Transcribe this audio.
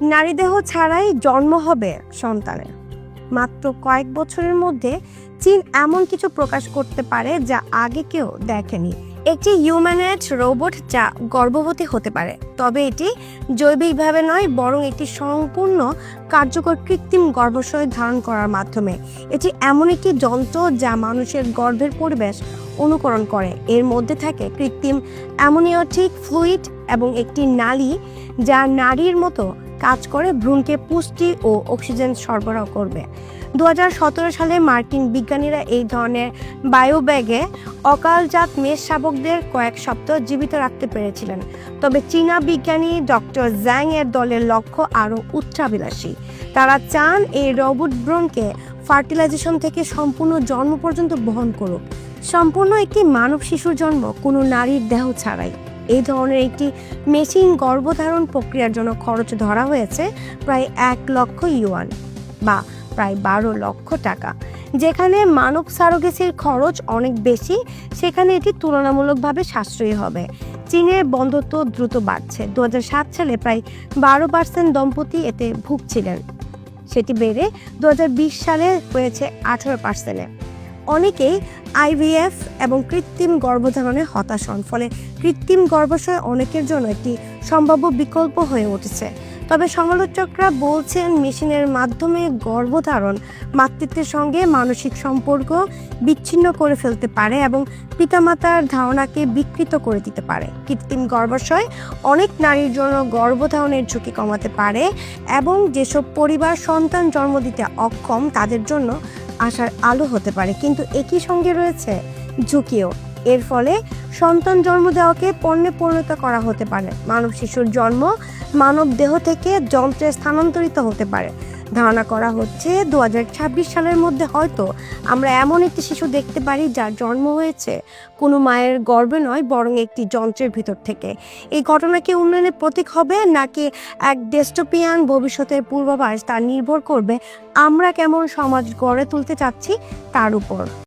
নারী দেহ ছাড়াই জন্ম হবে সন্তানের। মাত্র কয়েক বছরের মধ্যে চীন এমন কিছু প্রকাশ করতে পারে যা আগে কেউ দেখেনি। একটি হিউম্যানয়েড রোবট যা গর্ভবতী হতে পারে। তবে এটি জৈবিকভাবে নয়, বরং একটি সম্পূর্ণ কার্যকর কৃত্রিম গর্ভাশয় ধারণ করার মাধ্যমে। এটি এমন একটি যন্ত্র যা মানুষের গর্ভের পরিবেশ অনুকরণ করে। এর মধ্যে থাকে কৃত্রিম অ্যামোনিয়টিক ফ্লুইড এবং একটি নালী যা নারীর মতো কাজ করে ভ্রূণকে পুষ্টি ও অক্সিজেন সরবরাহ করবে। দু হাজার সতেরো সালে মার্কিন বিজ্ঞানীরা এই ধরনের বায়োব্যাগে অকালজাত মেষ শাবকদের কয়েক সপ্তাহ জীবিত রাখতে পেরেছিলেন। তবে চীনা বিজ্ঞানী ডক্টর জ্যাং এর দলের লক্ষ্য আরও উচ্চাভিলাষী। তারা চান এই রবট ভ্রূণকে ফার্টিলাইজেশন থেকে সম্পূর্ণ জন্ম পর্যন্ত বহন করুক। সম্পূর্ণ একটি মানব শিশুর জন্ম, কোনো নারীর দেহ ছাড়াই। এই ধরনের একটি মেশিন গর্ভধারণ প্রক্রিয়ার জন্য খরচ ধরা হয়েছে প্রায় এক লক্ষ ইউয়ান বা প্রায় বারো লক্ষ টাকা। যেখানে মানব সারোগেসির খরচ অনেক বেশি, সেখানে এটি তুলনামূলকভাবে সাশ্রয়ী হবে। চীনের বন্ধত্ব দ্রুত বাড়ছে। দু হাজার সাত সালে প্রায় বারো পার্সেন্ট দম্পতি এতে ভুগছিলেন। সেটি বেড়ে দু হাজার বিশ সালে হয়েছে আঠারো পার্সেন্টে অনেকেই আইভিএফ এবং কৃত্রিম গর্ভধারণে হতাশ হন, ফলে কৃত্রিম গর্ভাশয় অনেকের জন্য একটি সম্ভাব্য বিকল্প হয়ে উঠেছে। তবে সমালোচকরা বলছেন, মেশিনের মাধ্যমে গর্ভধারণ মাতৃত্বের সঙ্গে মানসিক সম্পর্ক বিচ্ছিন্ন করে ফেলতে পারে এবং পিতামাতার ধারণাকে বিকৃত করে দিতে পারে। কৃত্রিম গর্ভাশয় অনেক নারীর জন্য গর্ভধারণের ঝুঁকি কমাতে পারে এবং যেসব পরিবার সন্তান জন্ম দিতে অক্ষম, তাদের জন্য আশার আলো হতে পারে, কিন্তু একই সঙ্গে রয়েছে ঝুঁকিও। এর ফলে সন্তান জন্ম দেওয়াকে পণ্যে পরিণত করা হতে পারে। মানব শিশুর জন্ম মানব দেহ থেকে যন্ত্রে স্থানান্তরিত হতে পারে। ধারণা করা হচ্ছে দু হাজার ছাব্বিশ সালের মধ্যে হয়তো আমরা এমন একটি শিশু দেখতে পারি যার জন্ম হয়েছে কোনো মায়ের গর্বে নয়, বরং একটি যন্ত্রের ভিতর থেকে। এই ঘটনা কি উন্নয়নের প্রতীক হবে, নাকি এক ডেস্টোপিয়ান ভবিষ্যতের পূর্বাভাস তা নির্ভর করবে আমরা কেমন সমাজ গড়ে তুলতে চাচ্ছি তার উপর?